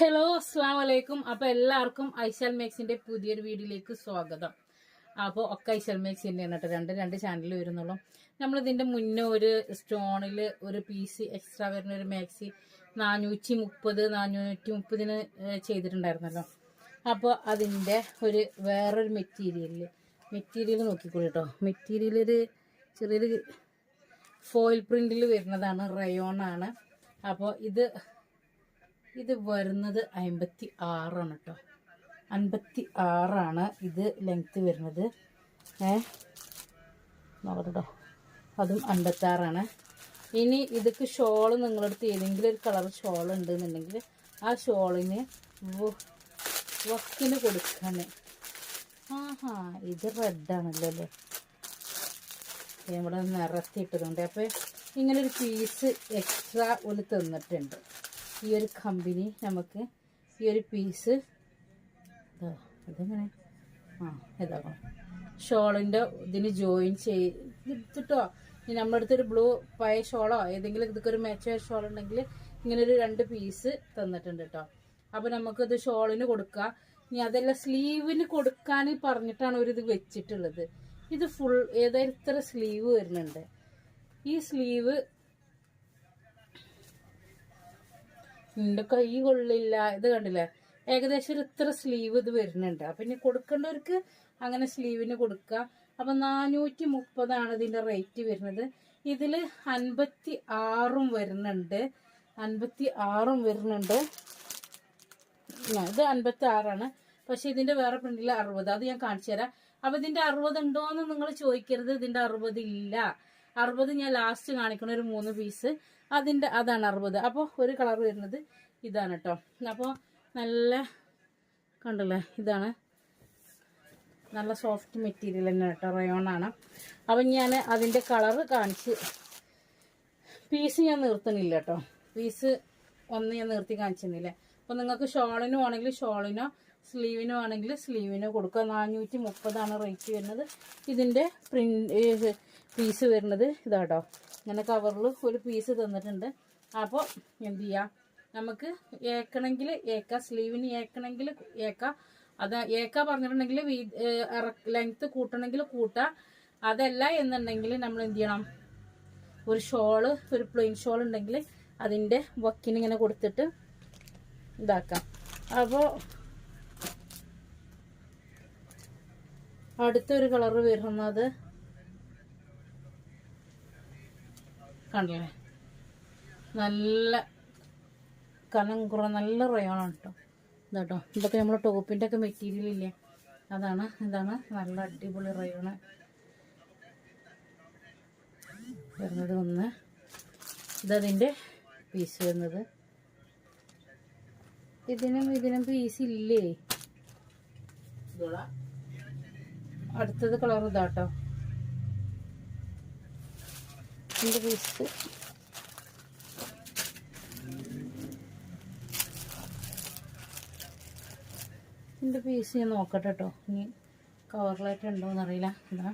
Hello അസ്സാം വലൈക്കും അപ്പൊ എല്ലാവർക്കും ഐശാൽ മേക്സിന്റെ പുതിയൊരു വീഡിയോയിലേക്ക് സ്വാഗതം. അപ്പോൾ ഒക്കെ ഐശാൽ മേക്സ് തന്നെയാണ് കേട്ടോ. രണ്ട് രണ്ട് ചാനൽ വരുന്നുള്ളൂ. നമ്മൾ ഇതിന്റെ മുന്നേ ഒരു സ്റ്റോണിൽ ഒരു പീസ് എക്സ്ട്രാ വരുന്ന ഒരു മാക്സി നാനൂറ്റി മുപ്പത് നാനൂറ്റി മുപ്പതിന് ചെയ്തിട്ടുണ്ടായിരുന്നല്ലോ. അപ്പോൾ അതിന്റെ ഒരു വേറൊരു മെറ്റീരിയലിൽ മെറ്റീരിയൽ നോക്കിക്കോളൂ കേട്ടോ. മെറ്റീരിയൽ ഒരു ചെറിയൊരു ഫോയിൽ പ്രിന്റിൽ വരുന്നതാണ് റയോണാണ് അപ്പോൾ ഇത് ഇത് വരുന്നത് അമ്പത്തി ആറാണ് കേട്ടോ അൻപത്തി ആറാണ് ഇത് ലെങ്ത്ത് വരുന്നത്. ഏ? നോക്കട്ടോ അതും അൻപത്തി ആറാണ് ഇനി ഇതൊക്കെ ഷോൾ നിങ്ങളടുത്ത് ഏതെങ്കിലും ഒരു കളർ ഷോൾ ഉണ്ടെന്നുണ്ടെങ്കിൽ ആ ഷോളിന് വക്കിന് കൊടുക്കാൻ ആഹാ ഇത് റെഡാണല്ലോ അല്ലേ? ഇവിടെ നിറത്തിയിട്ടതുണ്ട്. അപ്പോൾ ഇങ്ങനൊരു പീസ് എക്സ്ട്രാ ഒരു തന്നിട്ടുണ്ട്. ഈ ഒരു കമ്പനി നമുക്ക് ഈ ഒരു പീസ് ഇതാ ഇതെങ്ങനെ? ആ ഇതാക്കണം ഷോളിന്റെ ഇതിന് ജോയിൻ ചെയ്തിട്ടോ ഇനി നമ്മുടെ അടുത്തൊരു ബ്ലൂ പഴയ ഷോളോ ഏതെങ്കിലും ഇതൊക്കെ ഒരു മെച്ച ഷോൾ ഉണ്ടെങ്കിൽ ഇങ്ങനെ ഒരു രണ്ട് പീസ് തന്നിട്ടുണ്ട് കേട്ടോ അപ്പോൾ നമുക്കത് ഷോളിന് കൊടുക്കാം. ഇനി അതല്ല സ്ലീവിന് കൊടുക്കാൻ പറഞ്ഞിട്ടാണ് ഒരു ഇത് വെച്ചിട്ടുള്ളത്. ഇത് ഫുൾ ഏതായാലും ഇത്ര സ്ലീവ് വരുന്നുണ്ട്. ഈ സ്ലീവ് എന്റെ കൈ കൊള്ളില്ല ഇത് കണ്ടില്ലേ? ഏകദേശം ഒരു ഇത്ര സ്ലീവ് ഇത് വരുന്നുണ്ട്. അപ്പൊ ഇനി കൊടുക്കേണ്ടവർക്ക് അങ്ങനെ സ്ലീവിന് കൊടുക്കുക അപ്പൊ നാനൂറ്റി മുപ്പതാണ് ഇതിന്റെ റേറ്റ് വരുന്നത്. ഇതിൽ അൻപത്തി ആറും വരുന്നുണ്ട്. അൻപത്തി ആറും വരുന്നുണ്ട് ഇത് അൻപത്തി ആറാണ് പക്ഷെ ഇതിന്റെ വേറെ പ്രിന്റിൽ അറുപത്. അത് ഞാൻ കാണിച്ചു തരാം. അപ്പൊ ഇതിന്റെ അറുപത് ഉണ്ടോ എന്ന് നിങ്ങൾ ചോദിക്കരുത്. ഇതിന്റെ അറുപത് ഇല്ല അറുപത് ഞാൻ ലാസ്റ്റ് കാണിക്കണ ഒരു മൂന്ന് പീസ് അതിന്റെ അതാണ് അറുപത്. അപ്പോൾ ഒരു കളർ വരുന്നത് ഇതാണ് കേട്ടോ അപ്പോൾ നല്ല കണ്ടല്ലേ? ഇതാണ്. നല്ല സോഫ്റ്റ് മെറ്റീരിയൽ തന്നെ കേട്ടോ റയോണാണ് അപ്പം ഞാൻ അതിന്റെ കളറ് കാണിച്ച് പീസ് ഞാൻ നിർത്തുന്നില്ല കേട്ടോ പീസ് ഒന്ന് ഞാൻ നിർത്തി കാണിച്ചിരുന്നില്ല. അപ്പോൾ നിങ്ങൾക്ക് ഷോളിനോ ആണെങ്കിൽ ഷോളിനോ സ്ലീവിനോ ആണെങ്കിൽ സ്ലീവിനോ കൊടുക്കുക. നാനൂറ്റി മുപ്പതാണ് റേറ്റ് വരുന്നത് ഇതിന്റെ പ്രിന്റ് പീസ് വരുന്നത് ഇതാട്ടോ. ഇങ്ങനെ കവറിൽ ഒരു പീസ് തന്നിട്ടുണ്ട്. അപ്പോൾ എന്ത് ചെയ്യാം? നമുക്ക് ഏക്കണമെങ്കിൽ ഏക്ക സ്ലീവിന് ഏക്കണമെങ്കിൽ ഏക്ക. അത് ഏക്ക പറഞ്ഞിട്ടുണ്ടെങ്കിൽ ലെങ്ത്ത് കൂട്ടണമെങ്കിൽ കൂട്ടാം. അതല്ല എന്നുണ്ടെങ്കിൽ നമ്മൾ എന്ത് ചെയ്യണം? ഒരു ഷോൾ ഒരു പ്ലെയിൻ ഷോൾ ഉണ്ടെങ്കിൽ അതിന്റെ വക്കിന് ഇങ്ങനെ കൊടുത്തിട്ട് ഇതാക്കാം. അപ്പോൾ അടുത്തൊരു കളർ വരുന്നത് കണ്ടില്ലേ? നല്ല കനം കുറ നല്ല റയോണാണ് കേട്ടോ ഇതാട്ടോ ഇതൊക്കെ നമ്മുടെ ടോപ്പിന്റെ ഒക്കെ മെറ്റീരിയൽ ഇല്ലേ? അതാണ് എന്താണ് നല്ല അടിപൊളി റയോണ് വരുന്നത് ഒന്ന്. ഇതതിന്റെ പീസ് വരുന്നത്. ഇതിനും ഇതിനും പീസ് ഇല്ലേ? അടുത്തത് കളർ ഇതാട്ടോ. ഇതിന്റെ പീസ് ഞാൻ നോക്കട്ടെ കേട്ടോ ഇനി കവറിലായിട്ട് ഉണ്ടോ എന്നറിയില്ല. ഇതാ.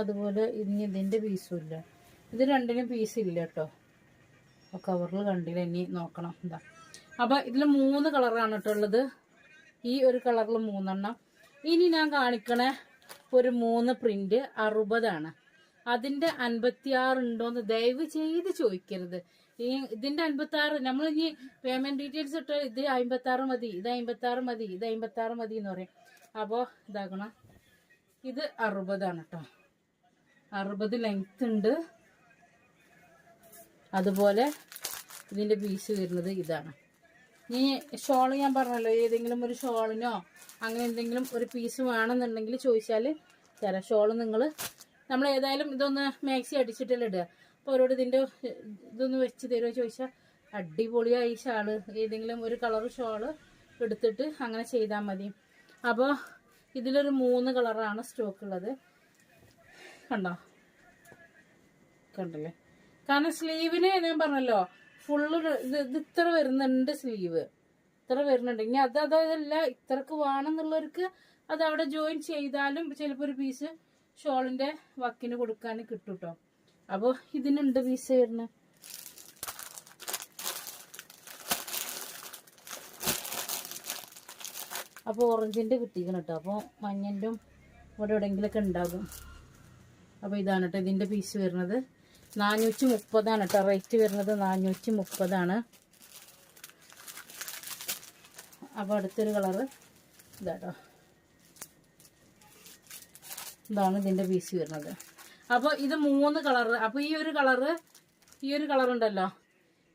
അതുപോലെ ഇനി ഇതിന്റെ പീസും ഇല്ല. ഇത് രണ്ടിനും പീസ് ഇല്ല കേട്ടോ അപ്പോൾ കവറിൽ കണ്ടില്ല. ഇനി നോക്കണം. എന്താ അപ്പോൾ ഇതിൽ മൂന്ന് കളറാണ് കേട്ടോ ഉള്ളത്. ഈ ഒരു കളറിൽ മൂന്നെണ്ണം. ഇനി ഞാൻ കാണിക്കണ ഒരു മൂന്ന് പ്രിന്റ് അറുപതാണ്. അതിന്റെ അൻപത്തി ഉണ്ടോന്ന് ദയവ് ചെയ്ത് ചോദിക്കരുത്. ഈ ഇതിന്റെ അൻപത്തി ആറ് നമ്മൾ ഇനി പേയ്മെന്റ് ഡീറ്റെയിൽസ് ഇട്ട് ഇത് അമ്പത്തി ആറ് മതി ഇത് അമ്പത്തി ആറ് മതി ഇത് അമ്പത്തി ആറ് മതി എന്ന് പറയും. അപ്പോൾ ഇതാക്കണം. ഇത് അറുപതാണ് കേട്ടോ അറുപത് ലെങ്ത് ഉണ്ട്. അതുപോലെ ഇതിന്റെ പീസ് വരുന്നത് ഇതാണ്. ഈ ഷോൾ ഞാൻ പറഞ്ഞല്ലോ ഏതെങ്കിലും ഒരു ഷോളിനോ അങ്ങനെ എന്തെങ്കിലും ഒരു പീസ് വേണമെന്നുണ്ടെങ്കിൽ ചോദിച്ചാൽ തരാം. ഷോൾ നിങ്ങൾ നമ്മൾ ഏതായാലും ഇതൊന്ന് മാക്സി അടിച്ചിട്ടല്ലേ ഇടുക. അപ്പോൾ അവരോട് ഇതിന്റെ ഇതൊന്ന് വെച്ച് തരുമോ ചോദിച്ചാൽ അടിപൊളിയായി ഷാൾ ഏതെങ്കിലും ഒരു കളർ ഷോൾ എടുത്തിട്ട് അങ്ങനെ ചെയ്താൽ മതി. അപ്പോൾ ഇതിലൊരു മൂന്ന് കളറാണ് സ്റ്റോക്ക് ഉള്ളത്. കണ്ടോ? കണ്ടല്ലേ? കാരണം സ്ലീവിന് ഞാൻ പറഞ്ഞല്ലോ ഫുള്ള് ഇത് ഇത് ഇത്ര വരുന്നുണ്ട് സ്ലീവ് ഇത്ര വരുന്നുണ്ട്. ഇനി അത് അതല്ല ഇത്രക്ക് വേണമെന്നുള്ളവർക്ക് അത് അവിടെ ജോയിൻ ചെയ്താലും ചിലപ്പോൾ ഒരു പീസ് ഷോളിന്റെ വക്കിന് കൊടുക്കാൻ കിട്ടും കേട്ടോ അപ്പോൾ ഇതിനുണ്ട് പീസ് വരുന്നത്. അപ്പോൾ ഓറഞ്ചിന്റെ കിട്ടിക്കണം കേട്ടോ. അപ്പോൾ മഞ്ഞന്റെ ഇവിടെ എവിടെയെങ്കിലൊക്കെ ഉണ്ടാകും. അപ്പോൾ ഇതാണ് കേട്ടോ ഇതിന്റെ പീസ് വരുന്നത്. നാനൂറ്റി മുപ്പതാണ് കേട്ടോ. റേറ്റ് വരുന്നത് നാനൂറ്റി മുപ്പതാണ് അപ്പോൾ അടുത്തൊരു കളറ് ഇതാട്ടോ. ഇതാണ് ഇതിന്റെ പീസ് വരുന്നത്. അപ്പോൾ ഇത് മൂന്ന് കളറ്. അപ്പോൾ ഈ ഒരു കളറ് ഈ ഒരു കളർ ഉണ്ടല്ലോ.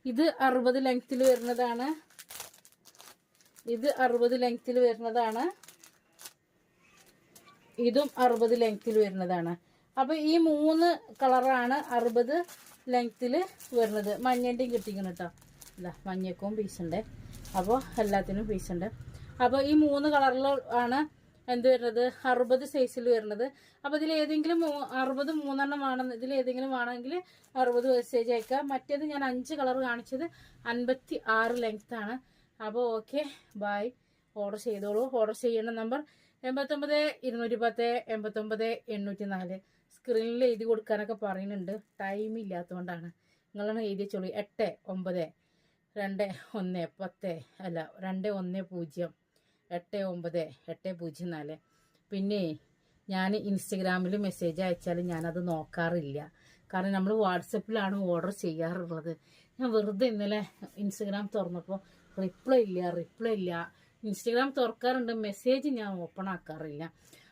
ഇത് അറുപത് ലെങ്ത്തിൽ വരുന്നതാണ്. ഇത് അറുപത് ലെങ്ത്തിൽ വരുന്നതാണ്. ഇതും അറുപത് ലെങ്ത്തിൽ വരുന്നതാണ്. അപ്പോൾ ഈ മൂന്ന് കളറാണ് അറുപത് ലെങ്ത്തിൽ വരുന്നത്. മഞ്ഞന്റെയും കിട്ടിക്കണം കേട്ടോ. ഇതാ മഞ്ഞക്കും പീസുണ്ട്. അപ്പോൾ എല്ലാത്തിനും പീസ് ഉണ്ട്. അപ്പോൾ ഈ മൂന്ന് കളറിൽ ആണ് എന്ത് വരുന്നത്? അറുപത് സൈസിൽ വരുന്നത്. അപ്പോൾ ഇതിൽ ഏതെങ്കിലും അറുപത് മൂന്നെണ്ണം വേണം ഇതിൽ ഏതെങ്കിലും വേണമെങ്കിൽ അറുപത് മെസ്സേജ് അയക്കാം. മറ്റേത് ഞാൻ അഞ്ച് കളർ കാണിച്ചത് അൻപത്തി ആറ് ലെങ്ത് ആണ്. അപ്പോൾ ഓക്കെ ബായ് ഓർഡർ ചെയ്തോളൂ. ഓർഡർ ചെയ്യേണ്ട നമ്പർ എൺപത്തൊമ്പത് ഇരുന്നൂറ്റി പത്ത് എൺപത്തൊമ്പത് എണ്ണൂറ്റി നാല് സ്ക്രീനിൽ എഴുതി കൊടുക്കാനൊക്കെ പറയുന്നുണ്ട്. ടൈം ഇല്ലാത്തതുകൊണ്ടാണ്. നിങ്ങളാണ് എഴുതി വെച്ചോളൂ. എട്ട് ഒമ്പത്. രണ്ട് ഒന്ന് പത്ത് അല്ല രണ്ട് ഒന്ന് പൂജ്യം എട്ട് ഒമ്പത് എട്ട് പൂജ്യം നാല്. പിന്നെ ഞാൻ ഇൻസ്റ്റഗ്രാമിൽ മെസ്സേജ് അയച്ചാൽ ഞാനത് നോക്കാറില്ല. കാരണം നമ്മൾ വാട്സപ്പിലാണ് ഓർഡർ ചെയ്യാറുള്ളത്. ഞാൻ വെറുതെ ഇന്നലെ ഇൻസ്റ്റഗ്രാം തുറന്നപ്പോൾ റിപ്ലൈ ഇല്ല റിപ്ലൈ ഇല്ല. ഇൻസ്റ്റഗ്രാം തുറക്കാറുണ്ട് മെസ്സേജ് ഞാൻ ഓപ്പൺ ആക്കാറില്ല.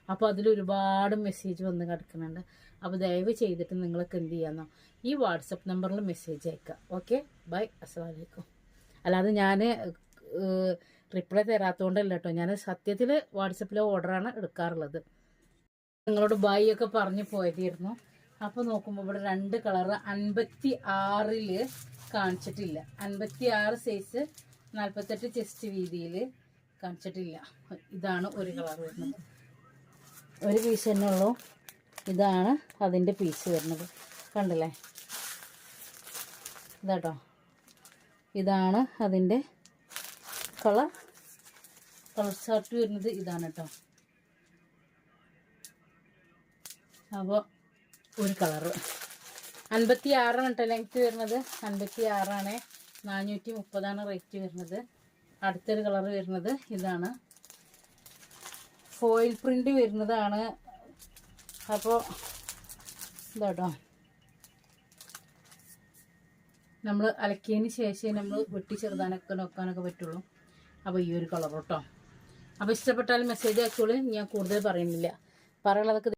അപ്പോൾ അതിൽ ഒരുപാട് മെസ്സേജ് വന്ന് കിടക്കുന്നുണ്ട്. അപ്പോൾ ദയവ് ചെയ്തിട്ട് നിങ്ങൾക്ക് എന്ത് ചെയ്യാമെന്നോ ഈ വാട്സപ്പ് നമ്പറിൽ മെസ്സേജ് അയക്കുക ഓക്കെ? ബൈ. അസ്സാം വലൈക്കും അല്ലാതെ ഞാൻ റിപ്ലൈ തരാത്തതുകൊണ്ടല്ല കേട്ടോ ഞാൻ സത്യത്തിൽ വാട്സപ്പിലെ ഓർഡറാണ് എടുക്കാറുള്ളത്. നിങ്ങളോട് ബൈ ഒക്കെ പറഞ്ഞു പോയതായിരുന്നു. അപ്പോൾ നോക്കുമ്പോൾ ഇവിടെ രണ്ട് കളറ് അൻപത്തി ആറിൽ കാണിച്ചിട്ടില്ല. അൻപത്തി ആറ് സൈസ് നാൽപ്പത്തെട്ട് ചെസ്റ്റ് വീതിയിൽ കാണിച്ചിട്ടില്ല. ഇതാണ് ഒരു കളർ വരുന്നത്. ഒരു പീസ് തന്നെ ഉള്ളൂ. ഇതാണ് അതിന്റെ പീസ് വരുന്നത്. കണ്ടില്ലേ? ഇതാട്ടോ. ഇതാണ് അതിന്റെ കളർ. കളർ ഷർട്ട് വരുന്നത് ഇതാണ് കേട്ടോ അപ്പോൾ ഒരു കളറ് അൻപത്തി ആറാണ് കേട്ടോ ലെങ്ത്ത് വരുന്നത്. അൻപത്തി ആറാണ് നാനൂറ്റി മുപ്പതാണ് റേറ്റ് വരുന്നത്. അടുത്തൊരു കളർ വരുന്നത് ഇതാണ്. ഫോയിൽ പ്രിന്റ് വരുന്നതാണ്. അപ്പോൾ ഇതാട്ടോ. നമ്മൾ അലക്കിയതിന് ശേഷം നമ്മൾ വെട്ടി ചെറുതാനൊക്കെ നോക്കാനൊക്കെ പറ്റുള്ളൂ. അപ്പോൾ ഈ ഒരു കളർ കേട്ടോ. അപ്പോൾ ഇഷ്ടപ്പെട്ടാൽ മെസ്സേജ് അയച്ചോളൂ. ഞാൻ കൂടുതൽ പറയുന്നില്ല. പറയുള്ളതൊക്കെ